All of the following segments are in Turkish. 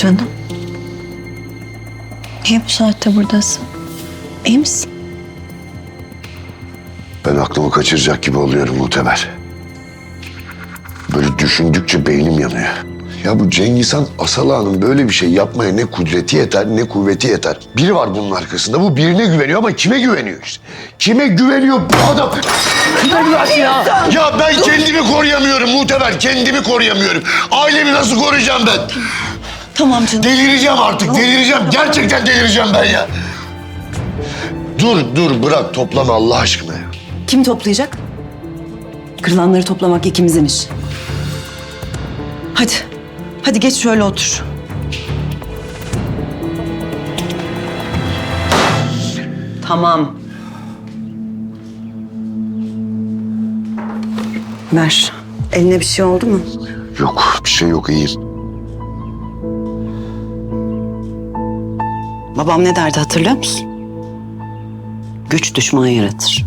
Canım. Niye bu saatte buradasın? İyi misin? Ben aklımı kaçıracak gibi oluyorum Muhtemel. Düşündükçe beynim yanıyor. Ya bu Cengiz Han Asalağa'nın böyle bir şey yapmaya ne kudreti yeter ne kuvveti yeter. Biri var bunun arkasında. Bu birine güveniyor ama kime güveniyor işte? Kime güveniyor bu adam? ya. ya ben kendimi koruyamıyorum Muteber. Kendimi koruyamıyorum. Ailemi nasıl koruyacağım ben? Tamam canım. Delireceğim artık, delireceğim. Gerçekten delireceğim ben ya. Dur, dur, bırak. Toplama Allah aşkına ya. Kim toplayacak? Kırılanları toplamak ikimizin işi. Hadi. Hadi geç şöyle otur. Tamam. Ver. Eline bir şey oldu mu? Yok, bir şey yok, iyiyim. Babam ne derdi hatırlıyor musun? Güç düşman yaratır.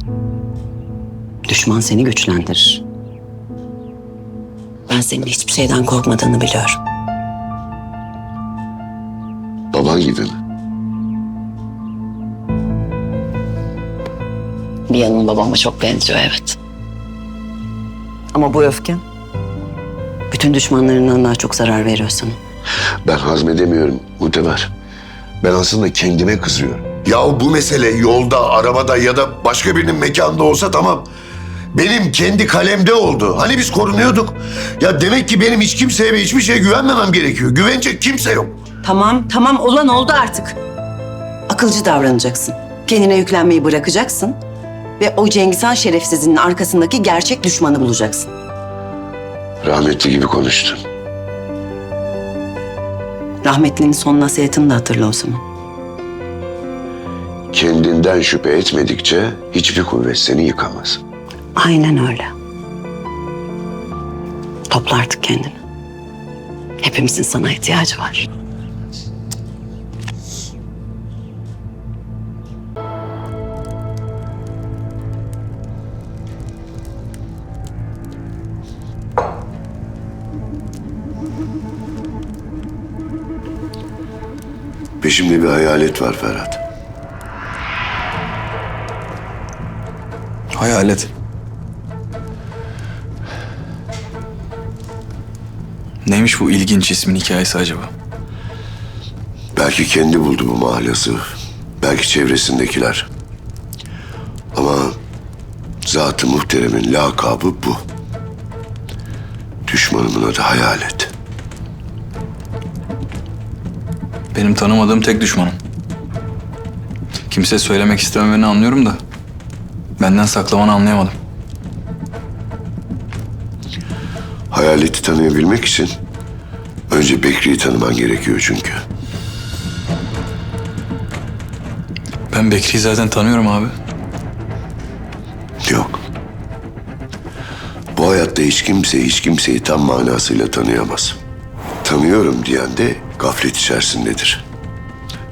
Düşman seni güçlendirir. Ben senin hiçbir şeyden korkmadığını biliyorum. Baban gibi mi? Bir yanın babama çok benziyor evet. Ama bu öfken bütün düşmanlarından daha çok zarar veriyor sana. Ben hazmedemiyorum Muteber. Ben aslında kendime kızıyorum. Ya bu mesele yolda, arabada ya da başka birinin mekanda olsa tamam. Benim kendi kalemde oldu. Hani biz korunuyorduk. Ya demek ki benim hiç kimseye ve hiçbir şeye güvenmemem gerekiyor. Güvenecek kimse yok. Tamam, tamam olan oldu artık. Akılcı davranacaksın. Kendine yüklenmeyi bırakacaksın. Ve o Cengiz Han şerefsizinin arkasındaki gerçek düşmanı bulacaksın. Rahmetli gibi konuştun. Rahmetlinin son nasihatini de hatırla o zaman. Kendinden şüphe etmedikçe hiçbir kuvvet seni yıkamaz. Aynen öyle. Topla artık kendini. Hepimizin sana ihtiyacı var. Peşimde bir hayalet var Ferhat. Hayalet. Neymiş bu ilginç ismin hikayesi acaba? Belki kendi buldu bu mahallası. Belki çevresindekiler. Ama zat-ı muhteremin lakabı bu. Düşmanımın adı hayalet. Benim tanımadığım tek düşmanım. Kimseye söylemek istememeni anlıyorum da... ...benden saklamanı anlayamadım. Hayaleti tanıyabilmek için önce Bekri'yi tanıman gerekiyor çünkü. Ben Bekri'yi zaten tanıyorum abi. Yok. Bu hayatta hiç kimse hiç kimseyi tam manasıyla tanıyamaz. Tanıyorum diyen de gaflet içerisindedir.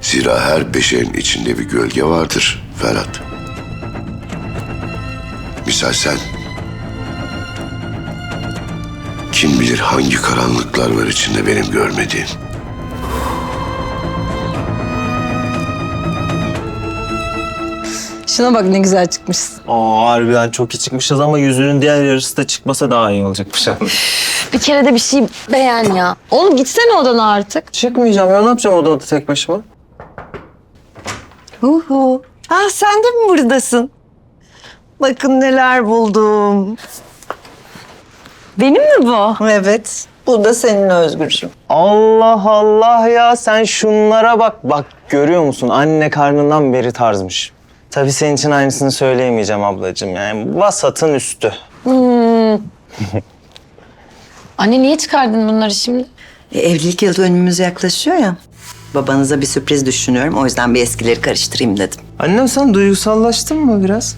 Zira her beşerin içinde bir gölge vardır Ferhat. Misal sen. Kim bilir hangi karanlıklar var içinde benim görmediğim. Şuna bak ne güzel çıkmışsın. Aa harbiden çok iyi çıkmışız ama yüzünün diğer yarısı da çıkmasa daha iyi olacakmış. Bir kere de bir şey beğen ya. Oğlum gitsene odana artık. Çıkmayacağım ya ne yapacağım odada tek başıma? Huhu. Ah sen de mi buradasın? Bakın neler buldum. Benim mi bu? Evet. Bu da senin Özgürcüğüm. Allah Allah ya sen şunlara bak. Bak görüyor musun anne karnından beri tarzmış. Tabii senin için aynısını söyleyemeyeceğim ablacığım yani vasatın üstü. Anne niye çıkardın bunları şimdi? E, evlilik yıl dönümümüz yaklaşıyor ya. Babanıza bir sürpriz düşünüyorum. O yüzden bir eskileri karıştırayım dedim. Annem sen duygusallaştın mı biraz?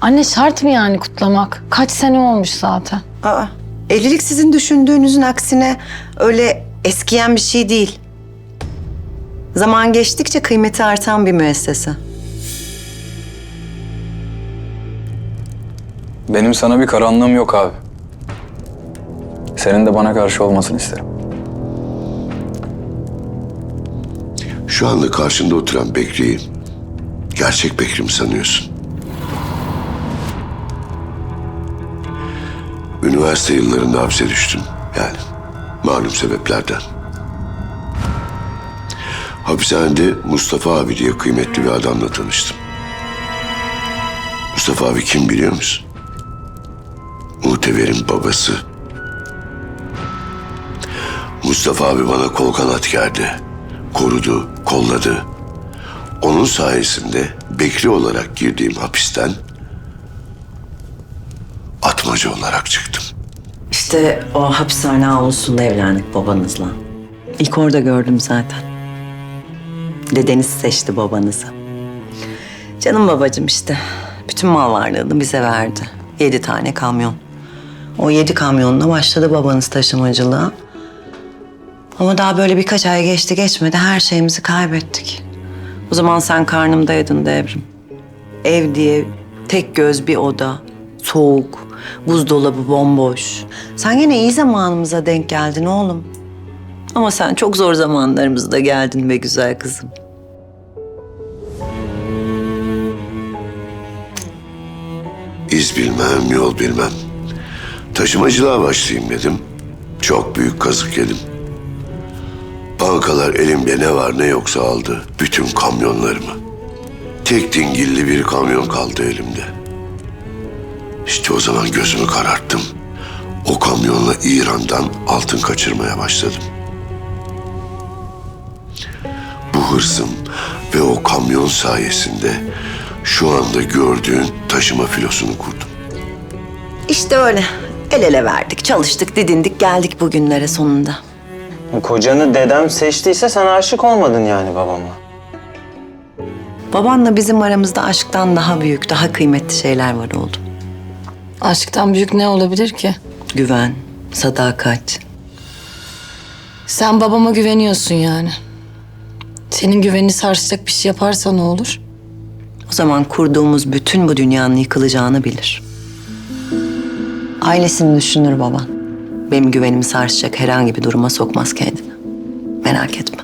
Anne şart mı yani kutlamak? Kaç sene olmuş zaten. Aa, evlilik sizin düşündüğünüzün aksine öyle eskiyen bir şey değil. Zaman geçtikçe kıymeti artan bir müessese. Benim sana bir karanlığım yok abi. Senin de bana karşı olmasını isterim. Şu anda karşında oturan Bekri'yi gerçek Bekri mi sanıyorsun? Üniversite yıllarında hapse düştüm. Yani malum sebeplerden. Hapishanede Mustafa abi diye kıymetli bir adamla tanıştım. Mustafa abi kim biliyor musun? Muhteber'in babası. Mustafa abi bana kol kanat gerdi. Korudu, kolladı. Onun sayesinde Bekri olarak girdiğim hapisten atmaca olarak çıktım. İşte o hapishane avlusunda evlendik babanızla. İlk orada gördüm zaten. Dedeniz seçti babanızı. Canım babacığım işte. Bütün mal varlığını bize verdi. Yedi tane kamyon. O yedi kamyonla başladı babanız taşımacılığa. Ama daha böyle birkaç ay geçti geçmedi her şeyimizi kaybettik. O zaman sen karnımdaydın devrim. Ev diye tek göz bir oda, soğuk, buzdolabı bomboş. Sen yine iyi zamanımıza denk geldin oğlum. Ama sen çok zor zamanlarımızda geldin be güzel kızım. İz bilmem, yol bilmem. Taşımacılığa başlayayım dedim. Çok büyük kazık yedim. Bankalar elimde ne var ne yoksa aldı. Bütün kamyonlarımı. Tek dingilli bir kamyon kaldı elimde. İşte o zaman gözümü kararttım. O kamyonla İran'dan altın kaçırmaya başladım. Bu hırsım ve o kamyon sayesinde şu anda gördüğün taşıma filosunu kurdum. İşte öyle. El ele verdik, çalıştık, didindik, geldik bugünlere sonunda. Kocanı dedem seçtiyse sen aşık olmadın yani babama. Babanla bizim aramızda aşktan daha büyük, daha kıymetli şeyler var oğlum. Aşktan büyük ne olabilir ki? Güven, sadakat. Sen babama güveniyorsun yani. Senin güvenini sarsacak bir şey yaparsa ne olur? O zaman kurduğumuz bütün bu dünyanın yıkılacağını bilir. Ailesini düşünür baban. Benim güvenimi sarsacak herhangi bir duruma sokmaz kendini. Merak etme.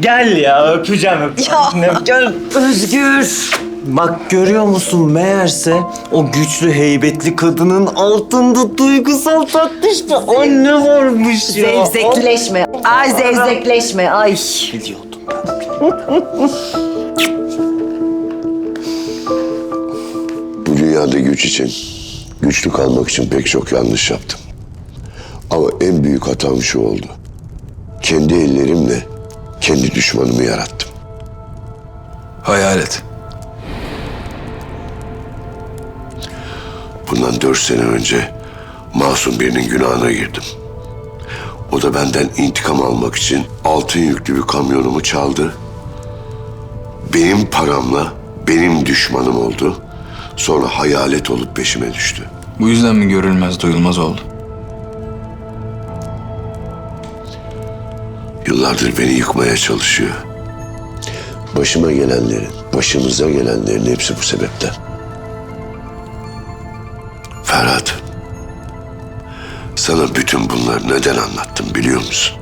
Gel ya öpeceğim öpeceğim. Gel. Özgür. Bak görüyor musun meğerse o güçlü heybetli kadının altında duygusal tatlış bir anne varmış ya. Zevzekleşme. Ay zevzekleşme. Ay. Biliyordum. Bu dünyada güç için, güçlü kalmak için pek çok yanlış yaptım. Ama en büyük hatam şu oldu. Kendi ellerimle kendi düşmanımı yarattım. Hayalet. Bundan dört sene önce masum birinin günahına girdim. O da benden intikam almak için altın yüklü bir kamyonumu çaldı. Benim paramla benim düşmanım oldu. Sonra hayalet olup peşime düştü. Bu yüzden mi görülmez duyulmaz oldu? Yıllardır beni yıkmaya çalışıyor. Başıma gelenlerin, başımıza gelenlerin hepsi bu sebepten. Sana bütün bunları neden anlattım biliyor musun?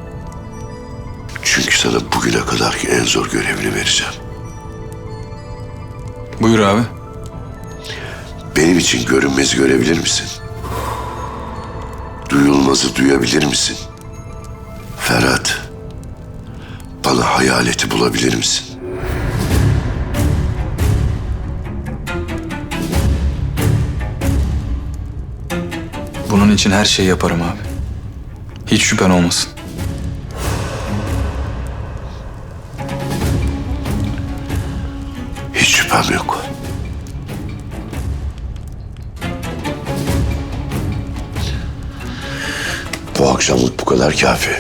Çünkü sana bugüne kadarki en zor görevini vereceğim. Buyur abi. Benim için görünmezi görebilir misin? Duyulmazı duyabilir misin? Ferhat, bana hayaleti bulabilir misin? Bunun için her şeyi yaparım abi. Hiç şüphen olmasın. Hiç şüphem yok. Bu akşamlık bu kadar kafi.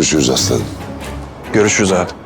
Görüşürüz aslanım. Görüşürüz abi.